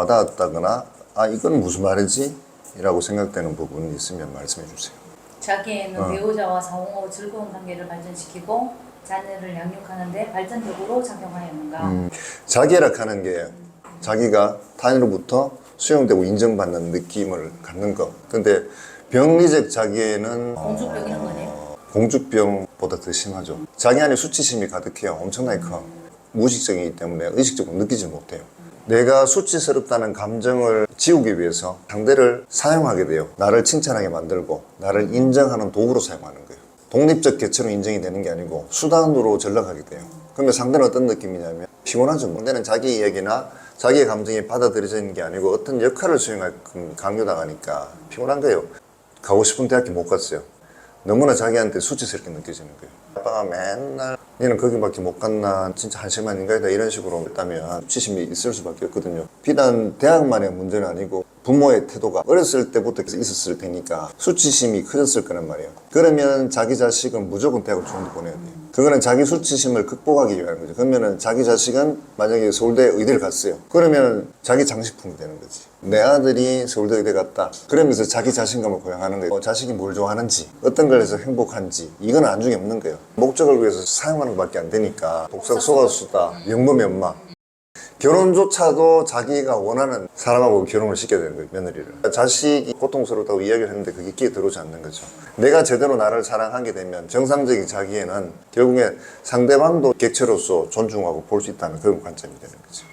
와닿았다거나 아 이건 무슨 말이지? 이라고 생각되는 부분이 있으면 말씀해 주세요. 자기애는 어. 배우자와 상호 즐거운 관계를 발전시키고 자녀를 양육하는데 발전적으로 작용하였는가? 음, 자기애락하는 게 자기가 타인으로부터 수용되고 인정받는 느낌을 갖는 것. 근데 병리적 자기애는 공주병 이런 어, 거네요. 공주병보다 더 심하죠. 자기 안에 수치심이 가득해요. 엄청나게 커. 무의식적이기 때문에 의식적으로 느끼지 못해요. 내가 수치스럽다는 감정을 지우기 위해서 상대를 사용하게 돼요. 나를 칭찬하게 만들고 나를 인정하는 도구로 사용하는 거예요. 독립적 개체로 인정이 되는 게 아니고 수단으로 전락하게 돼요. 그러면 상대는 어떤 느낌이냐면 피곤하죠. 상대는 자기 이야기나 자기의 감정이 받아들여지는 게 아니고 어떤 역할을 수행할 강요당하니까 피곤한 거예요. 가고 싶은 대학교 못 갔어요. 너무나 자기한테 수치스럽게 느껴지는 거예요. 아빠가 맨날 니는 거기밖에 못 갔나 진짜 한심한 인간이다 이런 식으로 했다면 수치심이 있을 수밖에 없거든요. 비단 대학만의 문제는 아니고 부모의 태도가 어렸을 때부터 있었을 테니까 수치심이 커졌을 거란 말이에요. 그러면 자기 자식은 무조건 대학을 좋은 데 보내야 돼요. 그거는 자기 수치심을 극복하기 위한 거죠. 그러면은 자기 자식은 만약에 서울대 의대를 갔어요. 그러면 자기 장식품이 되는 거지. 내 아들이 서울대 의대 갔다. 그러면서 자기 자신감을 고양하는 거예요. 어, 자식이 뭘 좋아하는지, 어떤 걸 해서 행복한지, 이건 안중에 없는 거예요. 목적을 위해서 사용하는 것밖에 안 되니까. 독삭 속았수다, 영범 연마. 결혼조차도 자기가 원하는 사람하고 결혼을 시켜야 되는 거예요, 며느리를. 자식이 고통스럽다고 이야기를 했는데 그게 귀에 들어오지 않는 거죠. 내가 제대로 나를 사랑하게 되면 정상적인 자기에는 결국에 상대방도 객체로서 존중하고 볼 수 있다는 그런 관점이 되는 거죠.